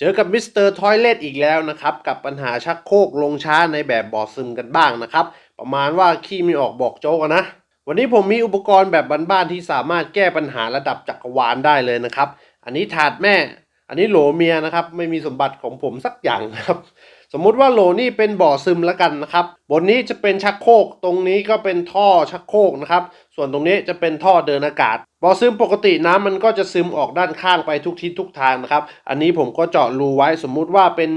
เจอกับมิสเตอร์ทอยเลตอีกแล้วนะครับ กับปัญหาชักโครกลงช้าในแบบบ่อซึมกันบ้างนะครับ ประมาณว่าขี้ไม่ออกบอกโจ๊กนะ วันนี้ผมมีอุปกรณ์แบบบ้านๆที่สามารถแก้ปัญหาระดับจักรวาลได้เลยนะครับ อันนี้ถาดแม่ อันนี้โหลเมียนะครับ ไม่มีสมบัติของผมสักอย่างครับ สมมุติว่าโหลนี่เป็นบ่อซึมแล้วกันนะครับ บนนี้จะเป็นชักโครกตรงนี้ก็เป็นท่อชักโครกนะครับ ส่วนตรงนี้จะเป็นท่อเดินอากาศบ่อซึมปกติน้ำมันก็จะซึมออกด้านข้างไปทุกทิศทุกทางนะครับ อันนี้ผมก็เจาะรูไว้สมมุติว่าเป็น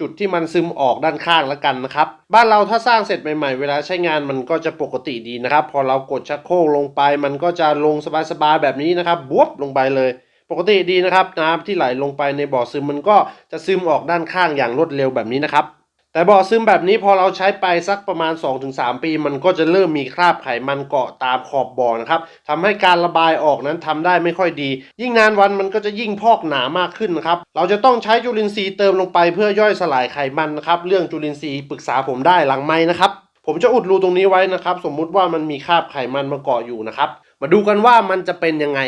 จุดที่มันซึมออกด้านข้างแล้วกันนะครับ บ้านเราถ้าสร้างเสร็จใหม่ๆ เวลาใช้งานมันก็จะปกติดีนะครับ พอเรากดชักโครกลงไป มันก็จะลงสบายๆแบบนี้นะครับบวบลงไปเลย ปกติดีนะครับน้ำที่ไหลลงไปในบ่อซึมมันก็จะซึมออกด้านข้างอย่างรวดเร็วแบบนี้นะครับ แต่บ่อซึมแบบนี้พอเราใช้ไปสักประมาณ 2-3 ปี มันก็จะเริ่มมีคราบไขมันเกาะตามขอบบ่อนะครับทำให้การระบายออกนั้นทำได้ไม่ค่อยดี ยิ่งนานวันมันก็จะยิ่งพอกหนามากขึ้นนะครับ เราจะต้องใช้จุลินทรีย์เติมลงไปเพื่อย่อยสลายไขมันนะครับ เรื่องจุลินทรีย์ปรึกษาผมได้หลังไม้นะครับผมจะอุดรูตรงนี้ไว้นะครับ สมมุติว่ามันมีคราบไขมันมาเกาะอยู่นะครับ มาดูกันว่ามันจะเป็นยังไง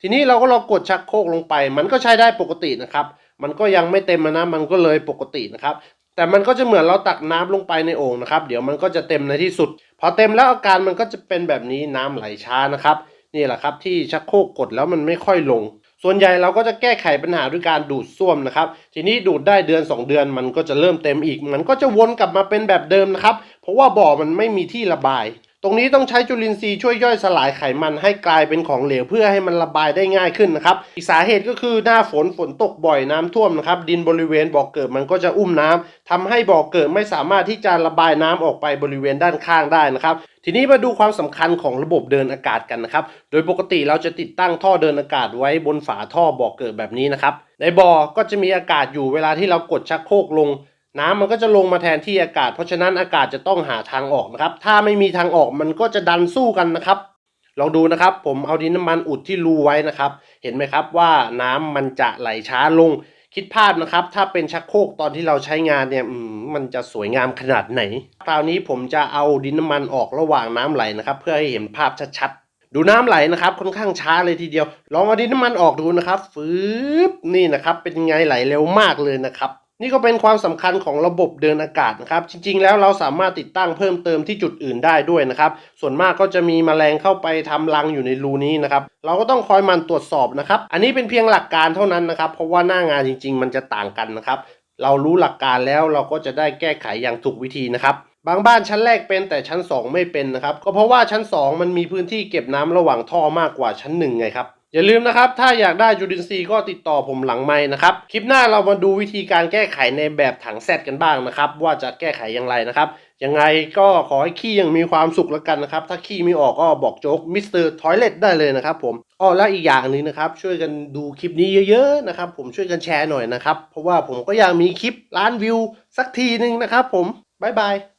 ทีนี้เราก็ลองกดชักโครกลงไป มันก็ใช้ได้ปกตินะครับ มันก็ยังไม่เต็มนะมันก็เลยปกตินะครับ แต่มันก็จะเหมือนเราตักน้ำลงไปในโอ่งนะครับ เดี๋ยวมันก็จะเต็มในที่สุด พอเต็มแล้วอาการมันก็จะเป็นแบบนี้น้ำไหลช้านะครับนี่แหละครับที่ชักโครกกดแล้วมันไม่ค่อยลง ส่วนใหญ่เราก็จะแก้ไขปัญหาด้วยการดูดซ่วมนะครับ ทีนี้ดูดได้เดือน 2 เดือนมันก็จะเริ่มเต็มอีก มันก็จะวนกลับมาเป็นแบบเดิมนะครับ เพราะว่าบ่อมันไม่มีที่ระบาย รงนี้ต้องใช้จุลินทรีย์ช่วยย่อยสลายไขมันให้กลายเป็นของเหลวเพื่อให้มันระบายได้ง่ายขึ้นนะครับอีกสาเหตุก็คือหน้าฝนฝนตกบ่อยน้ำท่วมนะครับดินบริเวณบ่อเกิดมันก็จะอุ้มน้ำทำให้บ่อเกิดไม่สามารถที่จะระบายน้ำออกไปบริเวณด้านข้างได้นะครับ ทีนี้มาดูความสำคัญของระบบเดินอากาศกันนะครับโดยปกติเราจะติดตั้งท่อเดินอากาศไว้บนฝาท่อบ่อเกิดแบบนี้นะครับในบ่อก็จะมีอากาศอยู่เวลาที่เรากดชักโครกลง น้ำมันก็จะลงมาแทนที่อากาศ เพราะฉะนั้นอากาศจะต้องหาทางออกนะครับ ถ้าไม่มีทางออกมันก็จะดันสู้กันนะครับลองดูนะครับ ผมเอาดินน้ำมันอุดที่รูไว้นะครับ เห็นไหมครับว่าน้ำมันจะไหลช้าลง คิดภาพนะครับ ถ้าเป็นชักโครกตอนที่เราใช้งานเนี่ยมมันจะสวยงามขนาดไหน คราวนี้ผมจะเอาดินน้ำมันออกระหว่างน้ำไหลนะครับ เพื่อให้เห็นภาพชัดๆดูน้ำไหลนะครับ ค่อนข้างช้าเลยทีเดียว ลองเอาดินน้ำมันออกดูนะครับฟืบนี่นะครับ เป็นไงไหลเร็วมากเลยนะครับ นี่ก็เป็นความสำคัญของระบบเดินอากาศนะครับ จริง ๆ แล้วเราสามารถติดตั้งเพิ่มเติมที่จุดอื่นได้ด้วยนะครับ ส่วนมากก็จะมีแมลงเข้าไปทำรังอยู่ในรูนี้นะครับ เราก็ต้องคอยมันตรวจสอบนะครับ อันนี้เป็นเพียงหลักการเท่านั้นนะครับ เพราะว่าหน้างานจริง ๆ มันจะต่างกันนะครับ เรารู้หลักการแล้วเราก็จะได้แก้ไขอย่างถูกวิธีนะครับบางบ้านชั้นแรกเป็นแต่ชั้น 2 ไม่เป็นนะครับ ก็เพราะว่าชั้น 2 มันมีพื้นที่เก็บน้ำระหว่างท่อมากกว่าชั้น1ไงครับ อย่าลืมนะครับ ถ้าอยากได้จุลินทรีย์ก็ติดต่อผมหลังไม้นะครับ คลิปหน้าเรามาดูวิธีการแก้ไขในแบบถังแซดกันบ้างนะครับ ว่าจะแก้ไขอย่างไรนะครับ ยังไงก็ขอให้ขี้ยังมีความสุขแล้วกันนะครับ ถ้าขี้ไม่ออกก็บอกโจ๊กมิสเตอร์ทอยเลตได้เลยนะครับผมอ้อแล้วอีกอย่างนึงนะครับ ช่วยกันดูคลิปนี้เยอะๆนะครับ ผมช่วยกันแชร์หน่อยนะครับ เพราะว่าผมก็อยากมีคลิปล้านวิวสักทีหนึ่งนะครับ ผมบ๊ายบาย